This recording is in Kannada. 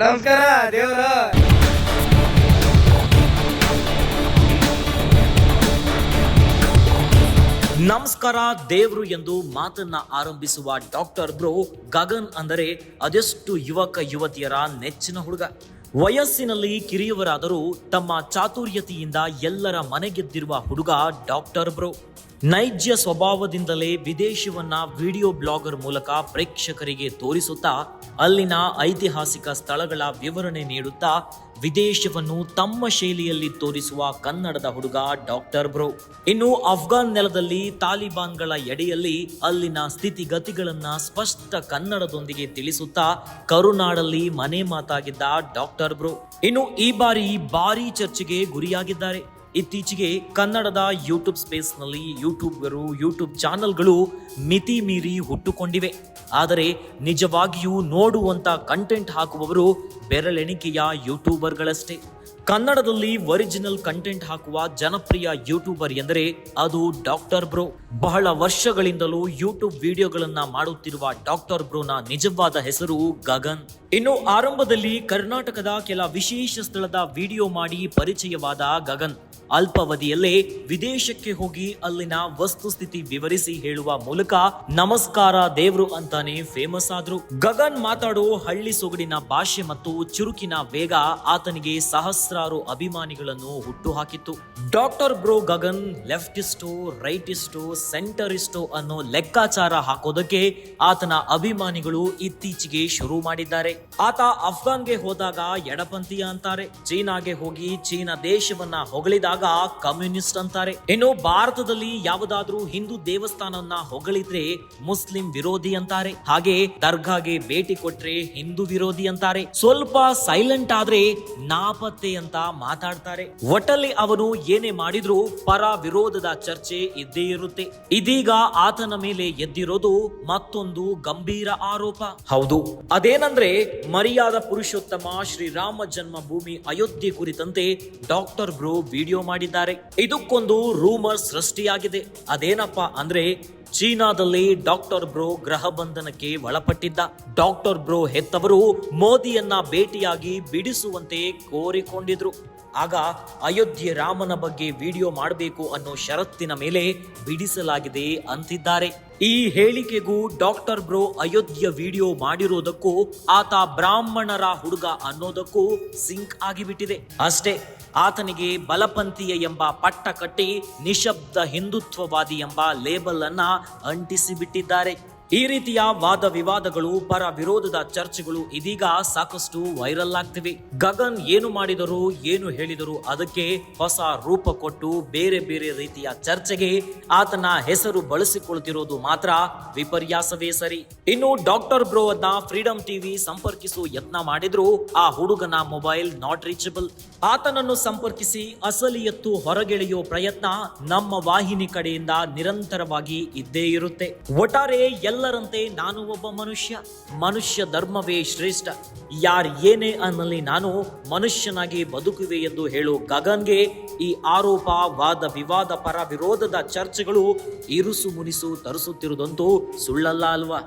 ನಮಸ್ಕಾರ, ದೇವರ. ನಮಸ್ಕಾರ, ದೇವ್ರು ಎಂದು ಮಾತನ್ನ ಆರಂಭಿಸುವ ಡಾಕ್ಟರ್ ಬ್ರೋ ಗಗನ್ ಅಂದರೆ ಅದೆಷ್ಟು ಯುವಕ, ಯುವತಿಯರ ನೆಚ್ಚಿನ ಹುಡುಗ. ವಯಸ್ಸಿನಲ್ಲಿ ಕಿರಿಯವರಾದರೂ ತಮ್ಮ ಚಾತುರ್ಯತೆಯಿಂದ ಎಲ್ಲರ ಮನೆಗೆದ್ದಿರುವ ಹುಡುಗ ಡಾಕ್ಟರ್ ಬ್ರೋ. ನೈಜ ಸ್ವಭಾವದಿಂದಲೇ ವಿದೇಶವನ್ನ ವಿಡಿಯೋ ಬ್ಲಾಗರ್ ಮೂಲಕ ಪ್ರೇಕ್ಷಕರಿಗೆ ತೋರಿಸುತ್ತಾ, ಅಲ್ಲಿನ ಐತಿಹಾಸಿಕ ಸ್ಥಳಗಳ ವಿವರಣೆ ನೀಡುತ್ತಾ ವಿದೇಶವನ್ನು ತಮ್ಮ ಶೈಲಿಯಲ್ಲಿ ತೋರಿಸುವ ಕನ್ನಡದ ಹುಡುಗ ಡಾಕ್ಟರ್ ಬ್ರೋ. ಇನ್ನು ಅಫ್ಘಾನ್ ನೆಲದಲ್ಲಿ ತಾಲಿಬಾನ್ಗಳ ಎಡೆಯಲ್ಲಿ ಅಲ್ಲಿನ ಸ್ಥಿತಿಗತಿಗಳನ್ನ ಸ್ಪಷ್ಟ ಕನ್ನಡದೊಂದಿಗೆ ತಿಳಿಸುತ್ತಾ ಕರುನಾಡಲ್ಲಿ ಮನೆ ಮಾತಾಗಿದ್ದ ಡಾಕ್ಟರ್ ಬ್ರೋ. ಇನ್ನು ಈ ಬಾರಿ ಭಾರಿ ಚರ್ಚೆಗೆ ಗುರಿಯಾಗಿದ್ದಾರೆ. ಇತ್ತೀಚೆಗೆ ಕನ್ನಡದ ಯೂಟ್ಯೂಬ್ ಸ್ಪೇಸ್ನಲ್ಲಿ ಯೂಟ್ಯೂಬ್ಗರು ಯೂಟ್ಯೂಬ್ ಚಾನೆಲ್ಗಳು ಮಿತಿ ಮೀರಿ ಹುಟ್ಟುಕೊಂಡಿವೆ. ಆದರೆ ನಿಜವಾಗಿಯೂ ನೋಡುವಂತ ಕಂಟೆಂಟ್ ಹಾಕುವವರು ಬೆರಳೆಣಿಕೆಯ ಯೂಟ್ಯೂಬರ್ಗಳಷ್ಟೇ. ಕನ್ನಡದಲ್ಲಿ ಒರಿಜಿನಲ್ ಕಂಟೆಂಟ್ ಹಾಕುವ ಜನಪ್ರಿಯ ಯೂಟ್ಯೂಬರ್ ಎಂದರೆ ಅದು ಡಾಕ್ಟರ್ ಬ್ರೋ. ಬಹಳ ವರ್ಷಗಳಿಂದಲೂ ಯೂಟ್ಯೂಬ್ ವಿಡಿಯೋಗಳನ್ನ ಮಾಡುತ್ತಿರುವ ಡಾಕ್ಟರ್ ಬ್ರೋನ ನಿಜವಾದ ಹೆಸರು ಗಗನ್. ಇನ್ನು ಆರಂಭದಲ್ಲಿ ಕರ್ನಾಟಕದ ಕೆಲ ವಿಶೇಷ ಸ್ಥಳದ ವಿಡಿಯೋ ಮಾಡಿ ಪರಿಚಯವಾದ ಗಗನ್. ಅಲ್ಪಾವಧಿಯಲ್ಲೇ ವಿದೇಶಕ್ಕೆ ಹೋಗಿ ಅಲ್ಲಿನ ವಸ್ತುಸ್ಥಿತಿ ವಿವರಿಸಿ ಹೇಳುವ ಮೂಲಕ ನಮಸ್ಕಾರ ದೇವ್ರು ಅಂತಾನೆ ಫೇಮಸ್ ಆದ್ರು. ಗಗನ್ ಮಾತಾಡೋ ಹಳ್ಳಿ ಸೊಗಡಿನ ಭಾಷೆ ಮತ್ತು ಚುರುಕಿನ ವೇಗ ಆತನಿಗೆ ಸಹಸ್ರಾರು ಅಭಿಮಾನಿಗಳನ್ನು ಹುಟ್ಟು ಹಾಕಿತ್ತು ಡಾಕ್ಟರ್ ಬ್ರೋ ಗಗನ್ ಲೆಫ್ಟಿಸ್ಟೋ ರೈಟಿಸ್ಟೋ ಸೆಂಟರಿಸ್ಟೋ ಅನ್ನೋ ಲೆಕ್ಕಾಚಾರ ಹಾಕೋದಕ್ಕೆ ಆತನ ಅಭಿಮಾನಿಗಳು ಇತ್ತೀಚೆಗೆ ಶುರು ಮಾಡಿದ್ದಾರೆ. ಆತ ಅಫ್ಘಾನ್ಗೆ ಹೋದಾಗ ಎಡಪಂಥೀಯ ಅಂತಾರೆ. ಚೀನಾಗೆ ಹೋಗಿ ಚೀನಾ ದೇಶವನ್ನ ಹೊಗಳಿದಾಗ ಕಮ್ಯುನಿಸ್ಟ್ ಅಂತಾರೆ. ಇನ್ನು ಭಾರತದಲ್ಲಿ ಯಾವುದಾದ್ರೂ ಹಿಂದೂ ದೇವಸ್ಥಾನವನ್ನ ಹೊಗಳಿದ್ರೆ ಮುಸ್ಲಿಂ ವಿರೋಧಿ ಅಂತಾರೆ. ಹಾಗೆ ದರ್ಗಾಗೆ ಭೇಟಿ ಕೊಟ್ರೆ ಹಿಂದೂ ವಿರೋಧಿ ಅಂತಾರೆ. ಸ್ವಲ್ಪ ಸೈಲೆಂಟ್ ಆದ್ರೆ ನಾಪತ್ತೆ ಅಂತ ಮಾತಾಡ್ತಾರೆ. ಒಟ್ಟಲ್ಲಿ ಅವನು ಏನೇ ಮಾಡಿದ್ರು ಪರ ವಿರೋಧದ ಚರ್ಚೆ ಇದ್ದೇ ಇರುತ್ತೆ. ಇದೀಗ ಆತನ ಮೇಲೆ ಎದ್ದಿರೋದು ಮತ್ತೊಂದು ಗಂಭೀರ ಆರೋಪ. ಹೌದು. ಅದೇನಂದ್ರೆ ಮರ್ಯಾದ ಪುರುಷೋತ್ತಮ ಶ್ರೀರಾಮ ಜನ್ಮಭೂಮಿ ಅಯೋಧ್ಯೆ ಕುರಿತಂತೆ ಡಾಕ್ಟರ್ ಬ್ರೋ ವಿಡಿಯೋ ಮಾಡಿದ್ದಾರೆ. ಇದಕ್ಕೊಂದು ರೂಮರ್ ಸೃಷ್ಟಿಯಾಗಿದೆ. ಅದೇನಪ್ಪ ಅಂದ್ರೆ ಚೀನಾದಲ್ಲಿ ಡಾಕ್ಟರ್ ಬ್ರೋ ಗ್ರಹ ಬಂಧನಕ್ಕೆ ಒಳಪಟ್ಟಿದ್ದ. ಡಾಕ್ಟರ್ ಬ್ರೋ ಹೆತ್ತವರು ಮೋದಿಯನ್ನ ಭೇಟಿಯಾಗಿ ಬಿಡಿಸುವಂತೆ ಕೋರಿಕೊಂಡಿದ್ರು. ಆಗ ಅಯೋಧ್ಯೆ ರಾಮನ ಬಗ್ಗೆ ವಿಡಿಯೋ ಮಾಡಬೇಕು ಅನ್ನೋ ಷರತ್ತಿನ ಮೇಲೆ ಬಿಡಿಸಲಾಗಿದೆ ಅಂತಿದ್ದಾರೆ. ಈ ಹೇಳಿಕೆಗೂ ಡಾಕ್ಟರ್ ಬ್ರೋ ಅಯೋಧ್ಯೆ ವಿಡಿಯೋ ಮಾಡಿರೋದಕ್ಕೂ ಆತ ಬ್ರಾಹ್ಮಣರ ಹುಡುಗ ಅನ್ನೋದಕ್ಕೂ ಸಿಂಕ್ ಆಗಿಬಿಟ್ಟಿದೆ. ಅಷ್ಟೇ. ಆತನಿಗೆ ಬಲಪಂಥೀಯ ಎಂಬ ಪಟ್ಟ ಕಟ್ಟಿ ನಿಶಬ್ದ ಹಿಂದುತ್ವವಾದಿ ಎಂಬ ಲೇಬಲ್ ಅನ್ನ ಅಂಟಿಸಿ ಬಿಟ್ಟಿದ್ದಾರೆ ಈ ರೀತಿಯ ವಾದ ವಿವಾದಗಳು, ಪರ ವಿರೋಧದ ಚರ್ಚೆಗಳು ಇದೀಗ ಸಾಕಷ್ಟು ವೈರಲ್ ಆಗ್ತಿವೆ. ಗಗನ್ ಏನು ಮಾಡಿದರು, ಏನು ಹೇಳಿದರು ಅದಕ್ಕೆ ಹೊಸ ರೂಪ ಕೊಟ್ಟು ಬೇರೆ ಬೇರೆ ರೀತಿಯ ಚರ್ಚೆಗೆ ಆತನ ಹೆಸರು ಬಳಸಿಕೊಳ್ತಿರೋದು ಮಾತ್ರ ವಿಪರ್ಯಾಸವೇ ಸರಿ. ಇನ್ನು ಡಾಕ್ಟರ್ ಬ್ರೋ ಫ್ರೀಡಂ ಟಿವಿ ಸಂಪರ್ಕಿಸುವ ಯತ್ನ ಮಾಡಿದ್ರು ಆ ಹುಡುಗನ ಮೊಬೈಲ್ ನಾಟ್ ರೀಚಬಲ್ ಆತನನ್ನು ಸಂಪರ್ಕಿಸಿ ಅಸಲಿಯತ್ತು ಹೊರಗೆಳೆಯೋ ಪ್ರಯತ್ನ ನಮ್ಮ ವಾಹಿನಿ ಕಡೆಯಿಂದ ನಿರಂತರವಾಗಿ ಇದ್ದೇ ಇರುತ್ತೆ. ಒಟ್ಟಾರೆ ಎಲ್ಲರಂತೆ ನಾನು ಒಬ್ಬ ಮನುಷ್ಯ. ಮನುಷ್ಯ ಧರ್ಮವೇ ಶ್ರೇಷ್ಠ. ಯಾರ್ ಏನೇ ಅನ್ನಲಿ ನಾನು ಮನುಷ್ಯನಾಗಿ ಬದುಕುವೆ ಎಂದು ಹೇಳೋ ಗಗನ್ಗೆ ಈ ಆರೋಪ ವಾದ ವಿವಾದ ಪರ ವಿರೋಧದ ಚರ್ಚೆಗಳು ಇರುಸು ಮುನಿಸು ತರಿಸುತ್ತಿರುವುದಂತೂ ಸುಳ್ಳಲ್ಲ ಅಲ್ವಾ?